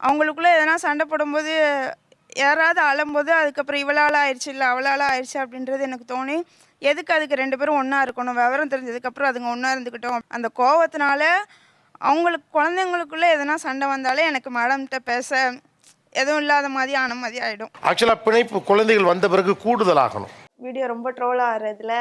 அவங்களுக்குள்ளே எதனா சண்டை போடும்போது யாராவது அழும்போது அதுக்கப்புறம் இவளால் ஆயிடுச்சு இல்லை அவளால் ஆயிடுச்சு அப்படின்றது எனக்கு தோணி எதுக்கு அதுக்கு ரெண்டு பேரும் ஒன்றா இருக்கணும்? விவரம் தெரிஞ்சதுக்கப்புறம் அதுங்க ஒன்றா இருந்துக்கிட்டோம் அந்த கோவத்தினால அவங்களுக்கு குழந்தைங்களுக்குள்ளே எதனா சண்டை வந்தாலே எனக்கு மேடம்கிட்ட பேச எதுவும் இல்லாத மாதிரி ஆன மாதிரி ஆகிடும் ஆக்சுவலாக பிணைப்பு குழந்தைகள் வந்த பிறகு கூடுதல் ஆகணும் வீடியோ ரொம்ப ட்ரோல் ஆகிறதுல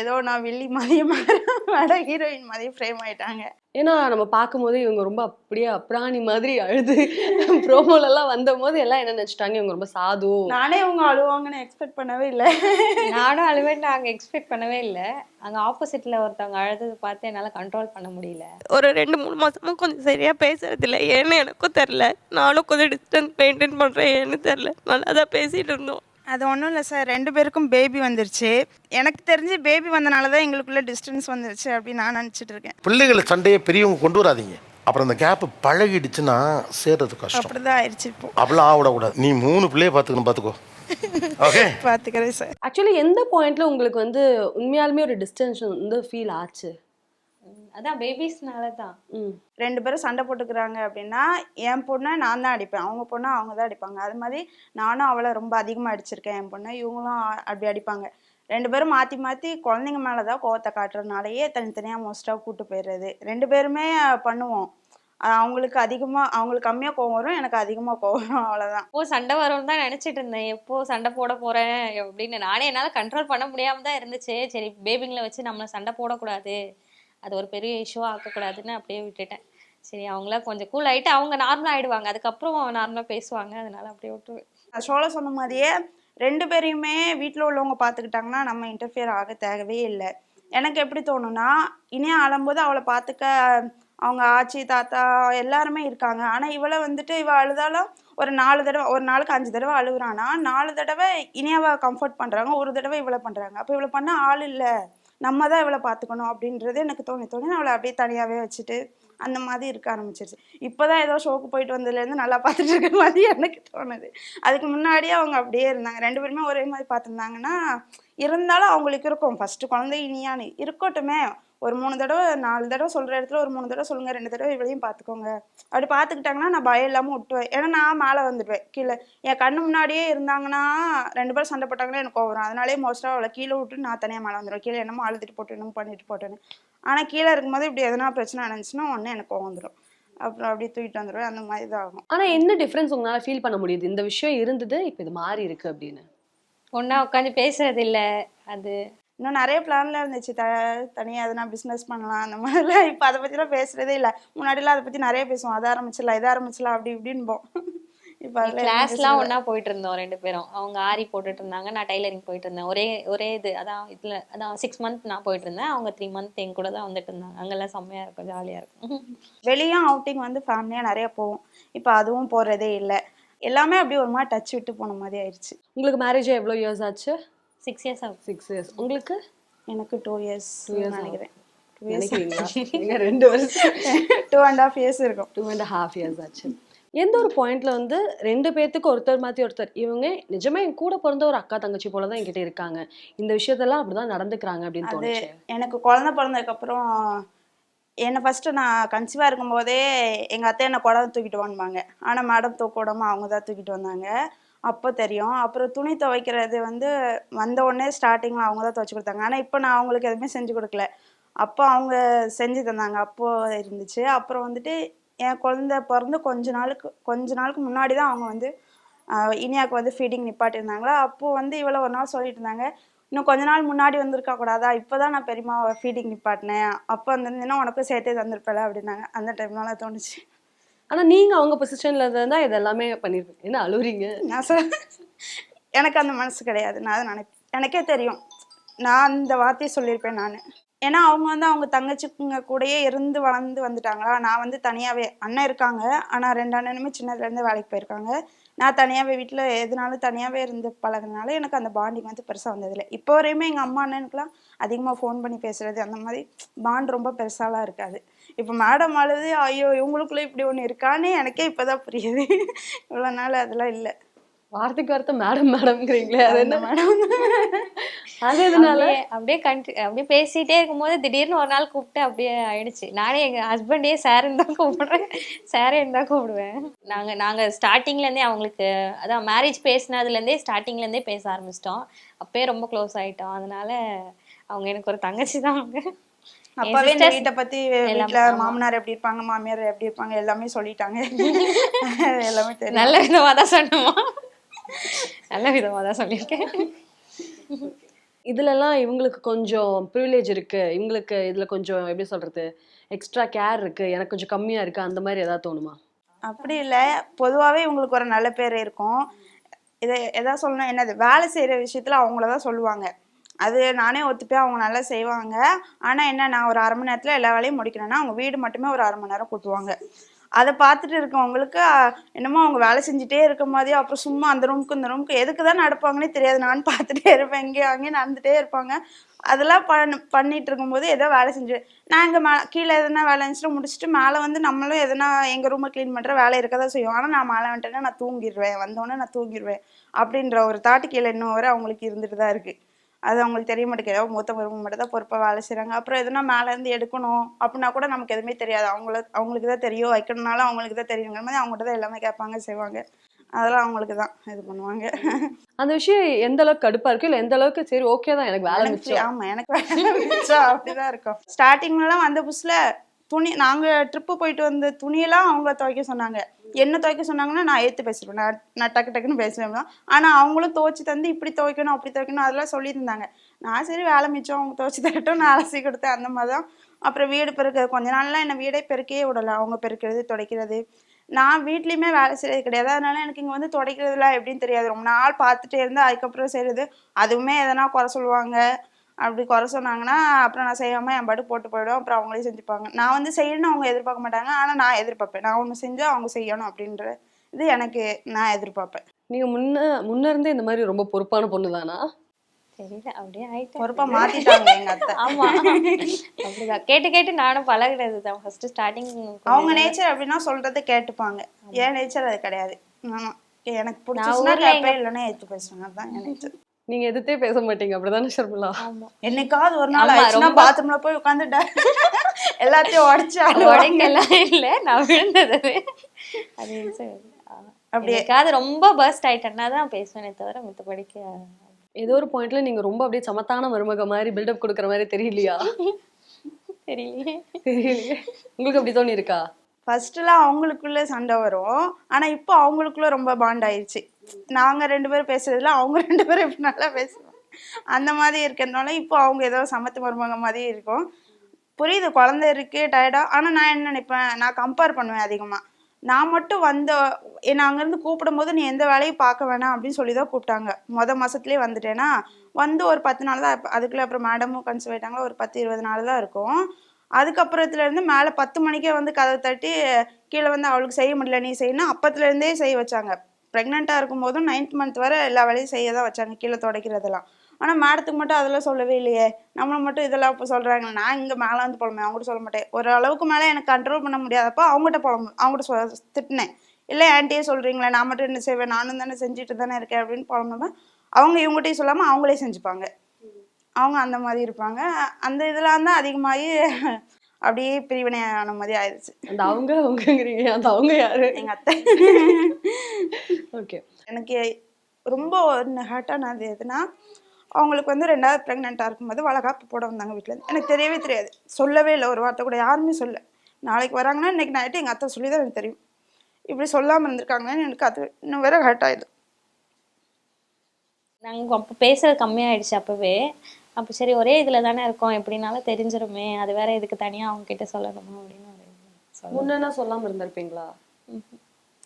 ஏதோ நான் வில்லி மாதிரி மேடம் ஹீரோயின் மாதிரி ஃப்ரேம் ஆயிட்டாங்க. ஏன்னா நம்ம பார்க்கும்போது இவங்க ரொம்ப அப்படியே அப்ராணி மாதிரி அழுது. ப்ரோமோலெல்லாம் வந்த போது எல்லாம் என்ன நினைச்சிட்டாங்க? இவங்க ரொம்ப சாது. நானே இவங்க அழுவாங்கன்னு எக்ஸ்பெக்ட் பண்ணவே இல்லை. நானும் அழுவேன் நாங்கள் எக்ஸ்பெக்ட் பண்ணவே இல்லை. அங்கே ஆப்போசிட்டில் ஒருத்தவங்க அழுதது பார்த்து என்னால் கண்ட்ரோல் பண்ண முடியல. ஒரு ரெண்டு மூணு மாசமா கொஞ்சம் சரியா பேசுறது இல்லை. ஏன்னு எனக்கும் தெரில நானும் கொஞ்சம் டிஸ்டன்ஸ் மெயின்டைன் பண்றேன் ஏன்னு தெரில நல்லா தான் பேசிட்டு இருந்தோம். அது ஒன்றும் இல்லை சார். ரெண்டு பேருக்கும் பேபி வந்துருச்சு. எனக்கு தெரிஞ்சு பேபி வந்தனால தான் எங்களுக்குள்ள டிஸ்டன்ஸ் வந்துருச்சு அப்படின்னு நான் நினச்சிட்டு இருக்கேன். பிள்ளைகளை சண்டையை பெரியவங்க கொண்டு வராதீங்க. அப்புறம் அந்த கேப் பழகிடுச்சுன்னா சேர்றது கஷ்டம். அப்படிதான் ஆயிடுச்சு இப்போ. அப்படிலாம் ஆவிடக்கூடாது நீ மூணு பிள்ளைய பார்த்துக்கணும் பார்த்துக்கோ. ஓகே பார்த்துக்கிறேன் சார். ஆக்சுவலி எந்த பாயிண்ட்ல உங்களுக்கு வந்து உண்மையாலுமே ஒரு டிஸ்டன்ஸ் வந்து ஃபீல் ஆச்சு? அதான் பேபிஸ்னால தான். ரெண்டு பேரும் சண்டை போட்டுக்கிறாங்க அப்படின்னா என் பொண்ணை நான் தான் அடிப்பேன். அவங்க பொண்ணை அவங்க தான் அடிப்பாங்க. அது மாதிரி நானும் அவளை ரொம்ப அதிகமாக அடிச்சிருக்கேன். என் பொண்ணை இவங்களும் அப்படி அடிப்பாங்க. ரெண்டு பேரும் மாற்றி மாற்றி குழந்தைங்க மேலே தான் கோவத்தை காட்டுறதுனாலயே தனித்தனியாக மோஸ்ட்டாக கூட்டு போயிடுறது. ரெண்டு பேருமே பண்ணுவோம். அவங்களுக்கு அதிகமாக அவங்களுக்கு கம்மியாக கோவம் வரும் எனக்கு அதிகமாக கோவம் வரும். அவ்வளோதான் எப்போ சண்டை வரும்னு தான் நினச்சிட்டு இருந்தேன். எப்போ சண்டை போட போகிறேன் அப்படின்னு நானே என்னால் கண்ட்ரோல் பண்ண முடியாமல் தான் இருந்துச்சு. சரி பேபிங்களை வச்சு நம்மளை சண்டை போடக்கூடாது. அது ஒரு பெரிய இஷ்யூவாக ஆக்கக்கூடாதுன்னு அப்படியே விட்டுட்டேன். சரி அவங்களாம் கொஞ்சம் கூல் ஆகிட்டு அவங்க நார்மலாக ஆகிடுவாங்க அதுக்கப்புறம் நார்மலாக பேசுவாங்க. அதனால அப்படியே விட்டுருவேன். சோழ சொன்ன மாதிரியே ரெண்டு பேரையுமே வீட்டில் உள்ளவங்க பார்த்துக்கிட்டாங்கன்னா நம்ம இன்டர்ஃபியர் ஆக தேவையே இல்லை. எனக்கு எப்படி தோணும்னா இனியா அழும்போது அவளை பார்த்துக்க அவங்க ஆச்சி தாத்தா எல்லாருமே இருக்காங்க. ஆனால் இவளை வந்துட்டு இவள் அழுதாலும் ஒரு நாலு தடவை ஒரு நாளுக்கு அஞ்சு தடவை அழுகுறானா? நாலு தடவை இனியாவை கம்ஃபர்ட் பண்ணுறாங்க ஒரு தடவை இவளை பண்ணுறாங்க அப்போ இவளை பண்ண ஆள் இல்லை. நம்ம தான் இவளை பார்த்துக்கணும் அப்படின்றது எனக்கு தோணி தோணி நான் அவளை அப்படியே தனியாகவே வச்சுட்டு அந்த மாதிரி இருக்க ஆரம்பிச்சிருச்சு. இப்போதான் ஏதோ ஷோக்கு போயிட்டு வந்ததுலேருந்து நல்லா பார்த்துட்டு இருக்க மாதிரி எனக்கு தோணுது. அதுக்கு முன்னாடியே அவங்க அப்படியே இருந்தாங்க. ரெண்டு பேருமே ஒரே மாதிரி பார்த்துருந்தாங்கன்னா இருந்தாலும் அவங்களுக்கு இருக்கும். ஃபஸ்ட்டு குழந்தை இனியான்னு. இருக்கட்டுமே. ஒரு மூணு தடவை நாலு தடவை சொல்கிற இடத்துல ஒரு மூணு தடவை சொல்லுங்கள் ரெண்டு தடவை இவளையும் பார்த்துக்கோங்க. அப்படி பார்த்துக்கிட்டாங்கன்னா நான் பயம் இல்லாமல் விட்டுவேன் ஏன்னா நான் மேலே வந்துடுவேன் கீழே. என் கண்ணு முன்னாடியே இருந்தாங்கன்னா ரெண்டு பேரும் சண்டை போட்டாங்கன்னா எனக்கு வரும். அதனாலே மோஸ்ட்டாக அவளை கீழே விட்டு நான் தனியாக மேலே வந்துடுவேன் கீழே என்னமோ அழுதுட்டு போட்டு என்னமோ பண்ணிட்டு போட்டேன்னு. ஆனால் கீழே இருக்கும்போது இப்படி எதனா பிரச்சனை நடந்துச்சுன்னா உடனே எனக்கு வந்துடும் அப்புறம் அப்படியே தூக்கிட்டு வந்துடுவேன் அந்த மாதிரி தான் ஆகும் ஆனா என்ன டிஃபரன்ஸ் உங்களால ஃபீல் பண்ண முடியுது? இந்த விஷயம் இருந்தது இப்போ இது மாறி இருக்கு அப்படின்னு. ஒன்றா உட்காந்து பேசுறது இல்ல அது. இன்னும் நிறைய பிளான்ல இருந்துச்சு. த தனியாக எதனா பிஸ்னஸ் பண்ணலாம் அந்த மாதிரிலாம். இப்போ அதை பற்றிலாம் பேசுறதே இல்லை. முன்னாடிலாம் அதை பற்றி நிறைய பேசுவோம். அதை ஆரம்பிச்சிடலாம் இதை ஆரம்பிச்சிடலாம் அப்படி இப்படின்போம். கிளாஸ்லாம் ஒன்றா போயிட்டு இருந்தோம் ரெண்டு பேரும். அவங்க ஆரி போட்டுட்டு இருந்தாங்க நான் டைலரிங் போயிட்டு இருந்தேன் ஒரே ஒரே இது. அதான் இதில் அதான் சிக்ஸ் மந்த் நான் போயிட்டு இருந்தேன் அவங்க த்ரீ மந்த் என் கூட தான் வந்துட்டு இருந்தாங்க அங்கெல்லாம் செம்மையாக இருக்கும் ஜாலியாக இருக்கும். வெளியும் அவுட்டிங் வந்து ஃபேமிலியாக நிறைய போவோம். இப்போ அதுவும் போகிறதே இல்லை. எல்லாமே அப்படியே ஒரு மாதிரி டச் விட்டு போன மாதிரி ஆயிடுச்சு உங்களுக்கு மேரேஜ் எவ்வளோ இயர்ஸ் ஆச்சு? சிக்ஸ் இயர்ஸ் ஆகும். சிக்ஸ் இயர்ஸ் உங்களுக்கு? எனக்கு டூ இயர்ஸ் நினைக்கிறேன். ரெண்டு வருஷம். டூ அண்ட் ஹாஃப் இயர்ஸ் இருக்கும். டூ அண்ட் ஹாஃப் இயர்ஸ் ஆச்சு. எந்த ஒரு பாயிண்ட்ல வந்து ரெண்டு பேர்த்துக்கு ஒருத்தர் மாத்தி ஒருத்தர். இவங்க நிஜமா என் கூட பிறந்த ஒரு அக்கா தங்கச்சி போல தான் என்கிட்ட இருக்காங்க. இந்த விஷயத்தெல்லாம் அப்படிதான் நடந்துக்கிறாங்க அப்படின்னு தோணுச்சு. எனக்கு குழந்தை பிறந்ததுக்கப்புறம் என்னை ஃபஸ்ட்டு நான் கன்சீவாக இருக்கும்போதே எங்கள் அத்தை என்னை குடம் தூக்கிட்டு வாங்குவாங்க ஆனால் மேடம் தூக்க விடாம அவங்க தான் தூக்கிட்டு வந்தாங்க. அப்போ தெரியும். அப்புறம் துணி துவைக்கிறது வந்து வந்த உடனே ஸ்டார்டிங்கில் அவங்க தான் துவைச்சி கொடுத்தாங்க. ஆனால் இப்போ நான் அவங்களுக்கு எதுவுமே செஞ்சு கொடுக்கல. அப்போ அவங்க செஞ்சு தந்தாங்க. அப்போ இருந்துச்சு. அப்புறம் வந்துட்டு என் குழந்தை பிறந்து கொஞ்ச நாளுக்கு கொஞ்ச நாளுக்கு முன்னாடி தான் அவங்க வந்து இனியாவுக்கு வந்து ஃபீடிங் நிப்பாட்டியிருந்தாங்களா? அப்போது வந்து இவ்வளோ ஒரு நாள் சொல்லிட்டு இருந்தாங்க இன்னும் கொஞ்ச நாள் முன்னாடி வந்திருக்கா கூடாதா? இப்போதான் நான் பெரியம்மா ஃபீடிங் நிப்பாட்டினேன். அப்போ வந்திருந்தேன்னா உனக்கும் சேர்த்தே தந்திருப்பல அப்படின்னாங்க. அந்த டைம்னால தோணுச்சு. ஆனா நீங்க அவங்க பொசிஷன்ல இருந்தா இது எல்லாமே பண்ணிருப்பீங்க. என்ன அழுவுறீங்க? நான் சொல் எனக்கு அந்த மனசு கிடையாது. நான் அதை நினைப்பேன் எனக்கே தெரியும். நான் அந்த வார்த்தையை சொல்லியிருப்பேன் நான். ஏன்னா அவங்க வந்து அவங்க தங்கச்சிங்க கூடயே இருந்து வளர்ந்து வந்துட்டாங்களா? நான் வந்து தனியாகவே அண்ணன் இருக்காங்க. ஆனால் ரெண்டு அண்ணனுமே சின்னதுலேருந்து வேலைக்கு போயிருக்காங்க. நான் தனியாகவே வீட்டில் எதுனாலும் தனியாகவே இருந்து பழகுனால எனக்கு அந்த பாண்டிங் வந்து பெருசாக வந்ததில்லை. இப்போ வரையுமே எங்கள் அம்மா அண்ணனுக்குலாம் அதிகமாக ஃபோன் பண்ணி பேசுகிறது அந்த மாதிரி பாண்ட் ரொம்ப பெருசாலாம் இருக்காது. இப்போ மேடம் அழுது ஐயோ இவங்களுக்குள்ளே இப்படி ஒன்று இருக்கான்னு எனக்கே இப்போ தான் புரியுது. இவ்வளோ நாள் அதெல்லாம் இல்லை. வார்த்தைக்கு வார்த்தை மேடம் மேடம்ங்கிறீங்களே அது என்ன மேடம் அது எதனால? அப்படியே அப்படியே கண்டி அப்படியே பேசிட்டே இருக்கும்போது திடீர்னு ஒரு நாள் கூப்பிட்டு அப்படியே ஆயிடுச்சு. நானே எங்க ஹஸ்பண்டே சாருன்னு தான் கூப்பிடுறேன். சாரேன்னு தான் கூப்பிடுவேன். நாங்க நாங்க ஸ்டார்டிங்ல இருந்தே அவங்களுக்கு அதான் மேரேஜ் பேசினதுல இருந்தே ஸ்டார்டிங்ல இருந்தே பேச ஆரம்பிச்சிட்டோம். அப்பயே ரொம்ப க்ளோஸ் ஆயிட்டோம். அதனால அவங்க எனக்கு ஒரு தங்கச்சி தான் அவங்க. அப்பாவே இந்த வீட்டை பத்தி ஆமா. மாமனார் எப்படி இருப்பாங்க மாமியார் எப்படி இருப்பாங்க எல்லாமே சொல்லிட்டாங்க. எல்லாமே தெரியும். நல்ல விதமா தான் சொன்னோமா? நல்ல விதமா தான் சொல்லியிருக்கேன். இதுல எல்லாம் இவங்களுக்கு கொஞ்சம் ப்ரிவிலேஜ் இருக்கு. இவங்களுக்கு இதுல கொஞ்சம் எப்படி சொல்றது? எக்ஸ்ட்ரா கேர் இருக்கு. எனக்கு கொஞ்சம் கம்மியா இருக்கு. அந்த மாதிரி ஏதாவது தோணுமா? அப்படி இல்லை. பொதுவாகவே இவங்களுக்கு ஒரு நல்ல பேர் இருக்கும். இதை எதாவது சொல்லணும் என்னது? வேலை செய்கிற விஷயத்தில் அவங்கள தான் சொல்லுவாங்க. அது நானே ஒத்துப்பேன். அவங்க நல்லா செய்வாங்க. ஆனால் என்ன நான் ஒரு அரை மணி நேரத்தில் எல்லா வேலையும் முடிக்கணும்னா அவங்க வீடு மட்டுமே ஒரு அரை மணி நேரம் கூட்டுவாங்க. அதை பார்த்துட்டு இருக்கவங்களுக்கு என்னமோ அவங்க வேலை செஞ்சுட்டே இருக்க மாதிரியோ அப்புறம் சும்மா அந்த ரூமுக்கு இந்த ரூமுக்கு எதுக்கு தான் நடப்பாங்கன்னே தெரியாது. நான் பார்த்துட்டே இருப்பேன் இங்கேயும் அங்கேயும் நடந்துகிட்டே இருப்பாங்க. அதெல்லாம் பண்ண பண்ணிட்டு இருக்கும்போது ஏதோ வேலை செஞ்சு நான் இங்கே மே கீழே எதனா வேலை இருந்துச்சுன்னா முடிச்சுட்டு மேலே வந்து நம்மளும் எதனா எங்கள் ரூமை க்ளீன் பண்ணுற வேலை இருக்க தான் செய்யும். ஆனால் நான் மேலே வந்துட்டேன்னா நான் தூங்கிடுவேன் வந்தோடனே நான் தூங்கிடுவேன் அப்படின்ற ஒரு தாட்டு கீழே இன்னும் வரை அவங்களுக்கு இருந்துட்டு தான் இருக்குது அது அவங்களுக்கு தெரிய மாட்டேங்குது. ஏதோ மூத்த மருமக மட்டும் தான் பொறுப்பாக வேலை செய்கிறாங்க அப்புறம் எதுனா மேலே இருந்து எடுக்கணும் அப்படின்னா கூட நமக்கு எதுவுமே தெரியாது. அவங்கள அவங்களுக்கு தான் தெரியும். வைக்கணும்னாலும் அவங்களுக்கு தான் தெரியுங்கிற மாதிரி அவங்ககிட்ட தான் எல்லாமே கேட்பாங்க செய்வாங்க. அதெல்லாம் அவங்களுக்கு தான் இது பண்ணுவாங்க. அந்த விஷயம் எந்த அளவுக்கு கடுப்பா இருக்கு? இல்ல எந்த அளவுக்கு சரி ஓகே தான். எனக்கு வேலை ஆமா எனக்கு வேலை அப்படிதான் இருக்கும். ஸ்டார்டிங்லலாம் வந்த புதுசுல துணி நாங்கள் ட்ரிப்பு போயிட்டு வந்த துணியெல்லாம் அவங்க துவைக்க சொன்னாங்க. என்ன துவைக்க சொன்னாங்கன்னா நான் ஏற்று பேசிடுவேன் நான் நான் டக்கு டக்குன்னு பேசுவேன். தான் ஆனால் அவங்களும் துவைச்சி தந்து இப்படி துவைக்கணும் அப்படி துவைக்கணும் அதெல்லாம் சொல்லியிருந்தாங்க. நான் சரி வேலை மிச்சம் அவங்க துவைச்சி தரட்டும் நான் அலசி கொடுத்தேன் அந்த மாதிரி தான் அப்புறம் வீடு பெருக்கிறது கொஞ்ச நாள்லாம் என்ன வீடே பெருக்கவே விடலை. அவங்க பெருக்கிறது துடைக்கிறது. நான் வீட்லேயுமே வேலை செய்யறது கிடையாது. அதனால எனக்கு இங்கே வந்து துடைக்கிறதுலாம் எப்படின்னு தெரியாது. ரொம்ப நாள் பார்த்துட்டே இருந்தால் அதுக்கப்புறம் செய்யறது அதுவுமே எதனா குறை சொல்லுவாங்க. அப்படி குறை சொன்னாங்கன்னா அப்புறம் நான் செய்யாமல் என் பாட்டு போட்டு போயிடும். அப்புறம் அவங்களே செஞ்சுப்பாங்க. நான் வந்து செய்யணும்னு அவங்க எதிர்பார்க்க மாட்டாங்க. ஆனால் நான் எதிர்பார்ப்பேன். நான் ஒன்று செஞ்சால் அவங்க செய்யணும் அப்படின்ற இது எனக்கு நான் எதிர்பார்ப்பேன். நீங்க முன்ன முன்ன இருந்தே இந்த மாதிரி ரொம்ப பொறுப்பான பொண்ணு தானா தெரியல. அப்படியே ஆயிட்டேன். பொறுப்பாக மாற்றிட்டாங்க எங்கள் அத்தை. ஆமா. அப்படிதான். கேட்டு கேட்டு நானும் பழகுனது தான் ஃபர்ஸ்ட் ஸ்டார்டிங் அவங்க நேச்சர் அப்படின்னா சொல்றதை கேட்டுப்பாங்க. என் நேச்சர் அது கிடையாது. ஆமா. எனக்கு ஊர்ல கேட்பேன் இல்லைன்னா எடுத்து பேசுவேன் அதுதான் என் நேச்சர் நீங்க எதிர்த்தே பேச மாட்டீங்க அப்படிதானே ஷர்மிளா என்னைக்காவது ஒரு நாள் ஆயிடுச்சுன்னா பாத்ரூம்ல போய் உட்காந்துட்டேன் எல்லாத்தையும் உடச்சு உடைக்கெல்லாம் இல்ல நான் விழுந்தது அது. அது inside. ஆ. அப்படியே. எனக்காவது ரொம்ப பர்ஸ்ட் ஆயிட்டேன்னா தான் பேசுவேனே தவிர மித்தபடிக்கு ஏதோ ஒரு பாயிண்ட்ல நீங்க ரொம்ப அப்படியே சமத்தான மருமக மாதிரி பில்டப் கொடுக்குற மாதிரி தெரியலையா தெரியலையே தெரியலையே உங்களுக்கு அப்படி தோணி இருக்கா ஃபர்ஸ்ட்லாம் அவங்களுக்குள்ள சண்டை வரும். ஆனால் இப்போ அவங்களுக்குள்ள ரொம்ப பாண்ட் ஆயிடுச்சு நாங்கள் ரெண்டு பேரும் பேசுறதுல அவங்க ரெண்டு பேரும் இப்போ நல்லா பேசுவாங்க? அந்த மாதிரி இருக்கிறதுனால இப்போ அவங்க ஏதோ சமத்து மருமக மாதிரி இருக்கும். புரியுது குழந்தை இருக்கு டயர்டா ஆனால் நான் என்ன நினைப்பேன்? நான் கம்பேர் பண்ணுவேன் அதிகமாக நான் மட்டும் வந்த என்னை அங்கேருந்து கூப்பிடும்போது நீ எந்த வேலையும் பார்க்க வேணாம் அப்படின்னு சொல்லி தான் கூப்பிட்டாங்க. மொதல் மாதத்துலேயே வந்துட்டேன்னா வந்து ஒரு பத்து நாள் தான் அதுக்குள்ளே அப்புறம் மேடமும் கன்சீவ் ஆயிட்டாங்களா? ஒரு பத்து இருபது நாள் தான் இருக்கும். அதுக்கப்புறத்துலேருந்து மேலே பத்து மணிக்கே வந்து கதவை தட்டி கீழே வந்து அவளுக்கு செய்ய முடியல நீ செய்யணும் அப்பத்துலேருந்தே செய்ய வச்சாங்க. ப்ரெக்னெண்ட்டாக இருக்கும் போதும் நைன்த் மந்த் வரை எல்லா வேலையும் செய்ய தான் வச்சாங்க கீழே துடைக்கிறதெல்லாம். ஆனால் மேடத்துக்கு மட்டும் அதெல்லாம் சொல்லவே இல்லையே. நம்மளை மட்டும் இதெல்லாம் இப்போ சொல்கிறாங்க நான் இங்கே மேலே வந்து புலம்பேன் அவங்ககிட்ட சொல்ல மாட்டேன். ஒரு அளவுக்கு மேலே எனக்கு கண்ட்ரோல் பண்ண முடியாதப்போ அவங்ககிட்ட புலம்பு அவங்ககிட்ட சொ திட்டினேன். இல்லை ஆன்ட்டியே சொல்கிறீங்களே நான் மட்டும் என்ன செய்வேன்? நானும் தானே செஞ்சுட்டு தானே இருக்கேன் அப்படின்னு புலம்புவேன் அவங்க இவங்ககிட்டயும் சொல்லாமல் அவங்களே செஞ்சுப்பாங்க. அவங்க அந்த மாதிரி இருப்பாங்க. அந்த இதெல்லாம் தான் அதிகமாகி அப்படியே பிரிவினையான மாதிரி ஆயிடுச்சு அந்த அவங்க அவங்கங்கிறீங்க. அந்த அவங்க யாரு? எங்கள் அத்தை. ஓகே எனக்கு ரொம்ப ஹார்ட்டானது எதுனா அவங்களுக்கு வந்து ரெண்டாவது ப்ரெக்னெண்ட்டாக இருக்கும்போது வளகாப்பு போட வந்தாங்க வீட்டில் எனக்கு தெரியவே தெரியாது. சொல்லவே இல்லை. ஒரு வார்த்தை கூட யாருமே சொல்ல நாளைக்கு வராங்கன்னா இன்னைக்கு நைட்டு எங்கள் அத்தை சொல்லி தான் எனக்கு தெரியும். இப்படி சொல்லாமல் இருந்திருக்காங்கன்னு எனக்கு அது இன்னும் வேற ஹர்ட் ஆயிடுது. நாங்க அப்போ பேசுறது கம்மியாயிடுச்சு அப்பவே. அப்போ சரி ஒரே இதுல தானே இருக்கோம். எப்படினாலும் தெரிஞ்சிருமே. அது வேற இதுக்கு தனியா அவங்க கிட்ட சொல்லணுமா அப்படின்னு ஒரு சொல்ல முன்னா சொல்லாம இருந்திருப்பீங்களா?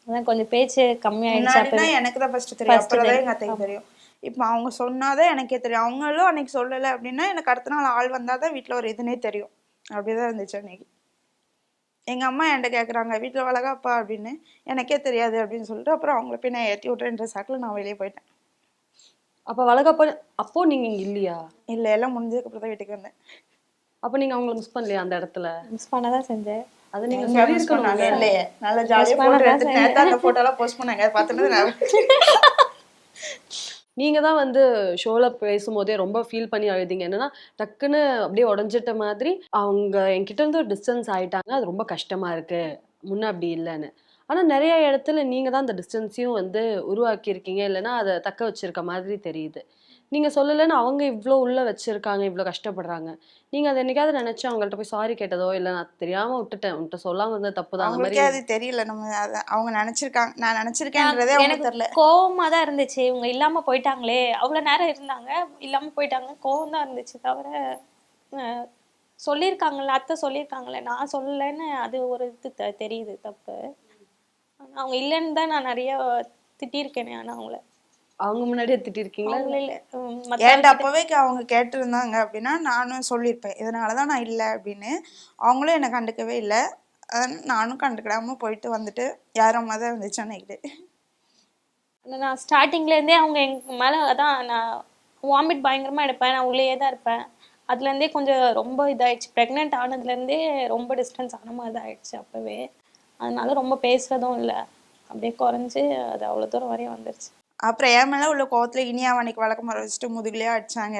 அதான் கொஞ்சம் பேச்சு கம்மியாயிடுச்சு எனக்கு தான் ஃபர்ஸ்ட் தெரியும். அப்புறம் தான். எங்கள் அத்தைக்கு தெரியும். இப்போ அவங்க சொன்னாதான் எனக்கே தெரியும். அவங்களும் அன்னைக்கு சொல்லலை அப்படின்னா எனக்கு அடுத்த நாள் ஆள் வந்தால் தான் வீட்டில் ஒரு இதுனே தெரியும். அப்படிதான் இருந்துச்சு அன்னைக்கு. எங்கள் அம்மா என்கிட்ட கேட்குறாங்க வீட்டில் வளகாப்பா அப்படின்னு. எனக்கே தெரியாது அப்படின்னு சொல்லிட்டு அப்புறம் அவங்கள போய் நான் ஏற்றி விட்றேன்ற சாக்கில் நான் வெளியே போயிட்டேன். அப்ப வளகப்ப அப்போ நீங்க இங்க இல்லையா? இல்லை எல்லாம் முடிஞ்சதுக்கப்புறம் தான் வீட்டுக்கு வந்தேன். அப்ப நீங்க அவங்கள மிஸ் பண்ணலையா அந்த இடத்துல? மிஸ் பண்ணதான் செஞ்சேன். அது நீங்க இல்லையே? நல்லா எடுத்து அந்த போஸ்ட் பண்ணாங்க. நான் நீங்க தான் வந்து ஷோல பேசும்போதே ரொம்ப ஃபீல் பண்ணி அழுதீங்க. என்னன்னா டக்குன்னு அப்படியே உடஞ்சிட்ட மாதிரி அவங்க என்கிட்ட இருந்து ஒரு டிஸ்டன்ஸ் ஆயிட்டாங்க அது ரொம்ப கஷ்டமா இருக்கு. முன்ன அப்படி இல்லைன்னு. ஆனா நிறைய இடத்துல நீங்க தான் அந்த டிஸ்டன்ஸையும் வந்து உருவாக்கி இருக்கீங்க இல்லைன்னா அதை தக்க வச்சிருக்க மாதிரி தெரியுது. நீங்க சொல்லலைன்னு அவங்க இவ்வளோ உள்ள வச்சிருக்காங்க இவ்வளோ கஷ்டப்படுறாங்க. நீங்க அதை என்னைக்காவது நினைச்சு அவங்கள்ட்ட போய் சாரி கேட்டதோ இல்லை நான் தெரியாம விட்டுட்டேன் உன்கிட்ட சொல்லாம இருந்த தப்பு தான் அந்த அவங்களுக்கே மாதிரி அது தெரியல. நம்ம அத- அவங்க நினைச்சிருக்காங்க நான் நினைச்சிருக்கேன்றதே எனக்கு தெரியல. கோவமா தான் இருந்துச்சு. இவங்க இல்லாம போயிட்டாங்களே அவ்வளவு நேரம் இருந்தாங்க இல்லாம போயிட்டாங்க. கோவம் தான் இருந்துச்சு தவிர அஹ், சொல்லியிருக்காங்கல்ல அத்தை சொல்லியிருக்காங்கல்ல நான் சொல்லலைன்னு அது ஒரு இது தெ- தெரியுது தப்பு. அவங்க இல்லைன்னு தான் நான் நிறைய திட்டியிருக்கேனே ஆனா அவங்கள. அவங்க முன்னாடியே திட்டிருக்கீங்களா? அவங்கள இல்ல மத்த ஏன்டா அப்பவே அவங்க கேட்டிருந்தாங்க அப்படின்னா நானும் சொல்லியிருப்பேன் இதனால தான் நான் இல்லை அப்படின்னு. அவங்களும் என்னை கண்டுக்கவே இல்லை. நானும் கண்டுக்கிடாம போயிட்டு வந்துட்டு யாரோ மதம் இருந்துச்சு அன்னைக்கு. நான் ஸ்டார்டிங்ல இருந்தே அவங்க எங்க மேல அதான் நான் வாமிட் பயங்கரமா எடுப்பேன். நான் உள்ளேயே தான் இருப்பேன். அதுல இருந்தே கொஞ்சம் ரொம்ப இதாயிடுச்சு. ப்ரெக்னென்ட் ஆனதுல இருந்தே ரொம்ப டிஸ்டன்ஸ் ஆன மாதிரி தான் ஆயிடுச்சு அப்பவே. அதனால ரொம்ப பேசுறதும் இல்லை. அப்படியே குறைஞ்சி அது அவ்வளோ தூரம் வரையும் வந்துருச்சு. அப்புறம் என் மேலே உள்ள இனியா அன்னைக்கு வழக்கம் மரம் வச்சுட்டு முதுகுலயே அடிச்சாங்க.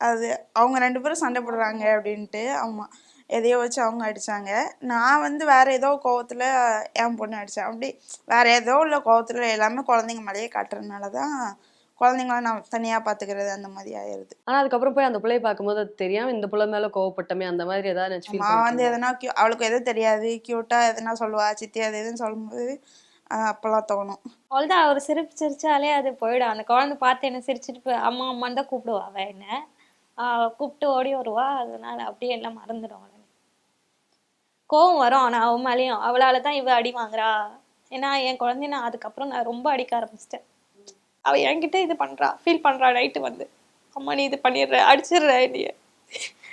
அது அவங்க ரெண்டு பேரும் சண்டை போடுறாங்க அப்படின்ட்டு ஆமா எதையோ வச்சு அவங்க அடிச்சாங்க. நான் வந்து வேற ஏதோ கோவத்தில் என் பொண்ணு அடித்தேன் அப்படி வேற ஏதோ உள்ள கோவத்தில் எல்லாமே குழந்தைங்க மேலேயே காட்டுறதுனால தான் குழந்தைங்கள நான் தனியா பாத்துக்கிறது அந்த மாதிரி ஆயிருது. ஆனா அதுக்கப்புறம் போய் அந்த பிள்ளைய பார்க்கும்போது அது தெரியாம இந்த பிள்ளை மேல கோவப்பட்டமே அந்த மாதிரி ஏதாவது நினைச்சு நான் வந்து? எதனா cute- அவளுக்கு எதுவும் தெரியாது கியூட்டா எதனா சொல்லுவா சித்தி அது எதுன்னு சொல்லும்போது அப்பெல்லாம் தோணும். அவ்வளோதான் அவர் சிரிப்பு சிரிச்சாலே அது போயிடும். அந்த குழந்தை பார்த்து என்ன சிரிச்சிட்டு அம்மா அம்மான்னு தான் கூப்பிடுவா. அவ என்ன? ஆஹ் கூப்பிட்டு ஓடி வருவா. அதனால அப்படியே எல்லாம் மறந்துடும் கோவம் வரும் ஆனா அவன் மேலேயும். அவளால தான் இவ அடி வாங்குறா. ஏன்னா என் குழந்தைய நான் அதுக்கப்புறம் நான் ரொம்ப அடிக்க ஆரம்பிச்சிட்டேன். அவ என்கிட்ட இது பண்றா. ஃபீல் பண்றா. நைட்டு வந்து. அம்மா நீ இது பண்ணிடுற. அடிச்சிடுற நீ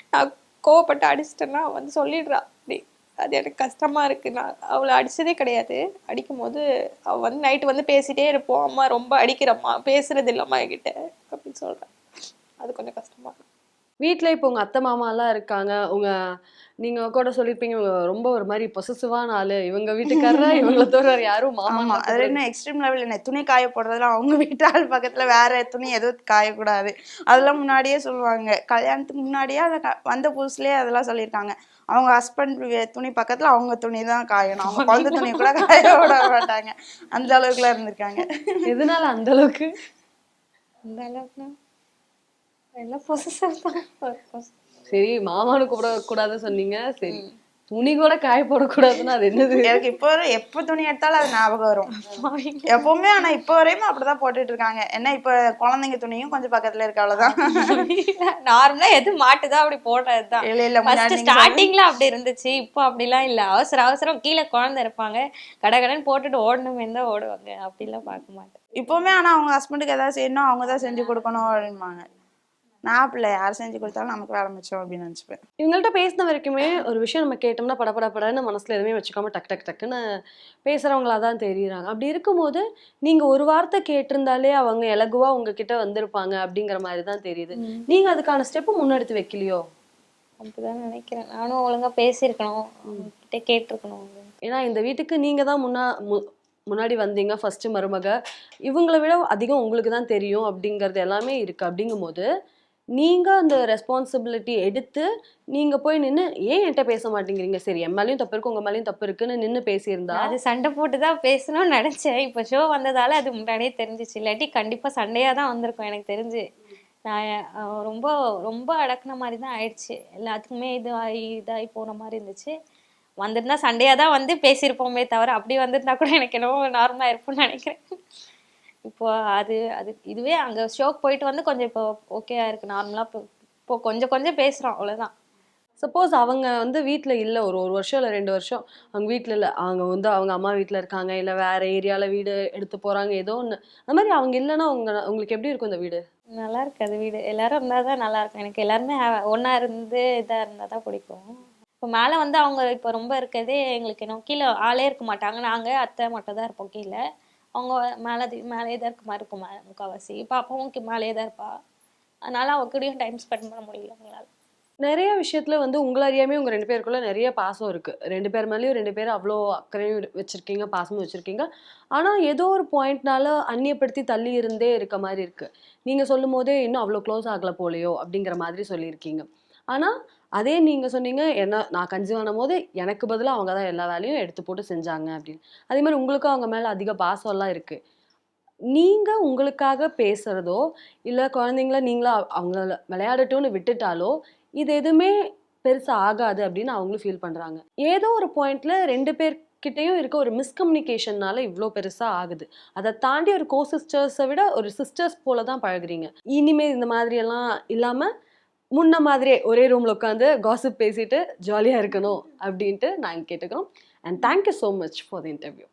நான் கோவப்பட்டு அடிச்சிட்டேன்னா வந்து சொல்லிடுறா. அப்படி அது எனக்கு கஷ்டமா இருக்கு. நான் அவளை அடிச்சதே கிடையாது. அடிக்கும் போது அவ வந்து நைட்டு வந்து பேசிட்டே இருப்போம். அம்மா ரொம்ப அடிக்கிறம்மா. பேசுறது இல்லம்மா என்கிட்ட. அப்படின்னு சொல்றேன் அது கொஞ்சம் கஷ்டமா இருக்கும் வீட்ல இப்போ உங்க அத்தை மாமா எல்லாம் இருக்காங்க. உங்க நீங்க கூட சொல்லிருப்பீங்க இவங்க ரொம்ப ஒரு மாதிரி பொசசிவான ஆளு. இவங்க வீட்டுக்காரரா இவங்கள தவிர யாரும் மாமா அதுல என்ன எக்ஸ்ட்ரீம் லெவல் என்ன துணி காய போடுறதுல அவங்க வீட்டு ஆள் பக்கத்துல வேற துணி எதுவும் காயக்கூடாது. அதெல்லாம் முன்னாடியே சொல்லுவாங்க. கல்யாணத்துக்கு முன்னாடியே அதை வந்த புதுசுலயே அதெல்லாம் சொல்லியிருக்காங்க அவங்க ஹஸ்பண்ட் துணி பக்கத்துல அவங்க துணி தான் காயணும். அவங்க குழந்தை துணி கூட காய விட மாட்டாங்க. அந்த அளவுக்குலாம் இருந்திருக்காங்க. எதனால அந்த அளவுக்கு? அந்த அளவுக்கு எல்லாம் பொசசிவ் தான். சரி மாமானு கூப்பிட கூடாதுன்னு சொன்னீங்க. சரி துணி கூட காய போடக்கூடாதுன்னா அது என்னது? எனக்கு இப்போ வரை எப்போ துணி எடுத்தாலும் அது ஞாபகம் வரும். எப்பவுமே ஆனா இப்போ வரையும் அப்படிதான் போட்டுட்டு இருக்காங்க. என்ன இப்போ குழந்தைங்க துணியும் கொஞ்சம் பக்கத்துல இருக்கு அவ்வளவுதான். நார்மலா எது மாட்டுதோ அப்படி போடுறதுதான். இல்ல இல்ல ஃபர்ஸ்ட் ஸ்டார்டிங்ல அப்படி இருந்துச்சு. இப்போ அப்படிலாம் இல்ல. அவசர அவசரம் கீழே குழந்தை இருப்பாங்க. கடகடன்னு போட்டுட்டு ஓடணுமே தான் ஓடுவாங்க. அப்படிலாம் பார்க்க மாட்டேன். இப்பவுமே ஆனா அவங்க ஹஸ்பண்டுக்கு ஏதாவது செய்யணும் அவங்க தான் செஞ்சு கொடுக்கணும் அப்படிம்பாங்க. நான் பிள்ளை யார் செஞ்சு கொடுத்தாலும் நமக்கு வேலை மிச்சம் அப்படின்னு நினைச்சுப்பேன். இவங்கள்ட்ட பேசின வரைக்குமே ஒரு விஷயம் நம்ம கேட்டோம்னா படபடப்படன்னு மனசுல எதுவுமே வச்சுக்காம டக் டக் டக்குன்னு பேசுறவங்களா தான் தெரியுறாங்க. அப்படி இருக்கும்போது நீங்க ஒரு வார்த்தை கேட்டிருந்தாலே அவங்க இலகுவா உங்ககிட்ட வந்திருப்பாங்க அப்படிங்கிற மாதிரி தான் தெரியுது. நீங்க அதுக்கான ஸ்டெப் முன்னெடுத்து வைக்கலையோ? அப்படிதான் நினைக்கிறேன். நானும் ஒழுங்கா பேசியிருக்கணும். அவங்ககிட்ட கேட்டிருக்கணும் ஏன்னா இந்த வீட்டுக்கு நீங்க தான் முன்னா முன்னாடி வந்தீங்க ஃபர்ஸ்ட் மருமக. இவங்களை விட அதிகம் உங்களுக்கு தான் தெரியும் அப்படிங்கிறது எல்லாமே இருக்கு. அப்படிங்கும்போது நீங்கள் அந்த ரெஸ்பான்சிபிலிட்டி எடுத்து நீங்கள் போய் நின்று ஏன் என்கிட்ட பேச மாட்டேங்கிறீங்க? சரி என் மேலேயும் தப்பு இருக்கு உங்கள் மேலேயும் தப்பு இருக்குன்னு நின்று பேசியிருந்தா? அது சண்டை போட்டு தான் பேசணும்னு நினச்சேன். இப்போ ஷோ வந்ததால் அது முன்னாடியே தெரிஞ்சிச்சு. இல்லாட்டி கண்டிப்பாக சண்டையாக தான் வந்திருக்கும் எனக்கு தெரிஞ்சு. நான் ரொம்ப ரொம்ப அடக்குன மாதிரி தான் ஆயிடுச்சு. எல்லாத்துக்குமே இதாகி இதாகி போன மாதிரி இருந்துச்சு. வந்திருந்தா சண்டையாக தான் வந்து பேசியிருப்போமே தவிர அப்படி வந்திருந்தா கூட எனக்கு என்னவோ நார்மலாக இருப்போம்னு நினைக்கிறேன். இப்போ அது அது இதுவே அங்க ஷோக்கு போயிட்டு வந்து கொஞ்சம் இப்போ ஓகேயா இருக்கு. நார்மலா இப்போ இப்போ கொஞ்சம் கொஞ்சம் பேசுறோம். அவ்வளவுதான். சப்போஸ் அவங்க வந்து வீட்ல இல்ல. ஒரு ஒரு வருஷம் இல்ல ரெண்டு வருஷம். அவங்க வீட்ல இல்ல. அவங்க வந்து அவங்க அம்மா வீட்ல இருக்காங்க. இல்ல வேற ஏரியால வீடு எடுத்து போறாங்க. ஏதோ ஒண்ணு. அந்த மாதிரி அவங்க இல்லைன்னா உங்க உங்களுக்கு எப்படி இருக்கும் இந்த வீடு? நல்லா இருக்கு அது வீடு. எல்லாரும் இருந்தால் தான் நல்லா இருக்கும். எனக்கு எல்லாருமே ஒண்ணா இருந்து இதாக இருந்தால் தான் பிடிக்கும். இப்போ மேலே வந்து அவங்க இப்போ ரொம்ப இருக்கிறதே எங்களுக்கு இன்னும் கீழே ஆளே இருக்க மாட்டாங்க. நாங்கள் அத்தை மட்டும் தான் இருப்போம் கீழே. அவங்க மேலே மேலே தான் இருக்க மாதிரி இருக்கும் முக்கால்வாசி. பாப்பாவும் மேலேயே தான் இருப்பா. அதனால அவ கூடயும் டைம் ஸ்பெண்ட் பண்ண முடியல அவங்களால நிறைய விஷயத்துல வந்து உங்களை அறியாமே உங்க ரெண்டு பேருக்குள்ள நிறைய பாசம் இருக்கு. ரெண்டு பேர் மேலேயும் ரெண்டு பேரும் அவ்வளோ அக்கறையும் வச்சிருக்கீங்க பாசமும் வச்சிருக்கீங்க. ஆனா ஏதோ ஒரு பாயிண்ட்னால அந்நியப்படுத்தி தள்ளி இருந்தே இருக்க மாதிரி இருக்கு. நீங்க சொல்லும் போதே இன்னும் அவ்வளோ க்ளோஸ் ஆகல போலையோ அப்படிங்கிற மாதிரி சொல்லியிருக்கீங்க. ஆனா அதே நீங்கள் சொன்னீங்க என்ன நான் கன்சீவ் பண்ணும் போது எனக்கு பதிலாக அவங்க தான் எல்லா வேலையும் எடுத்து போட்டு செஞ்சாங்க அப்படின்னு. அதே மாதிரி உங்களுக்கும் அவங்க மேலே அதிக பாசம்லாம் இருக்குது நீங்கள் உங்களுக்காக பேசுகிறதோ இல்லை குழந்தைங்கள நீங்களா அவங்கள விளையாடட்டும்னு விட்டுட்டாலோ இது எதுவுமே பெருசாக ஆகாது அப்படின்னு அவங்களும் ஃபீல் பண்ணுறாங்க ஏதோ ஒரு பாயிண்ட்ல ரெண்டு பேர்கிட்டயும் இருக்க ஒரு மிஸ்கம்யூனிகேஷன்னால இவ்வளோ பெருசாக ஆகுது. அதை தாண்டி ஒரு கோ சிஸ்டர்ஸை விட ஒரு சிஸ்டர்ஸ் போல தான் பழகுறீங்க. இனிமேல் இந்த மாதிரியெல்லாம் இல்லாமல் முன்ன மாதிரியே ஒரே ரூமில் உட்காந்து காசிப் பேசிட்டு ஜாலியாக இருக்கணும் அப்படின்ட்டு நாங்கள் கேட்டுக்கிறோம். And thank you so much for the interview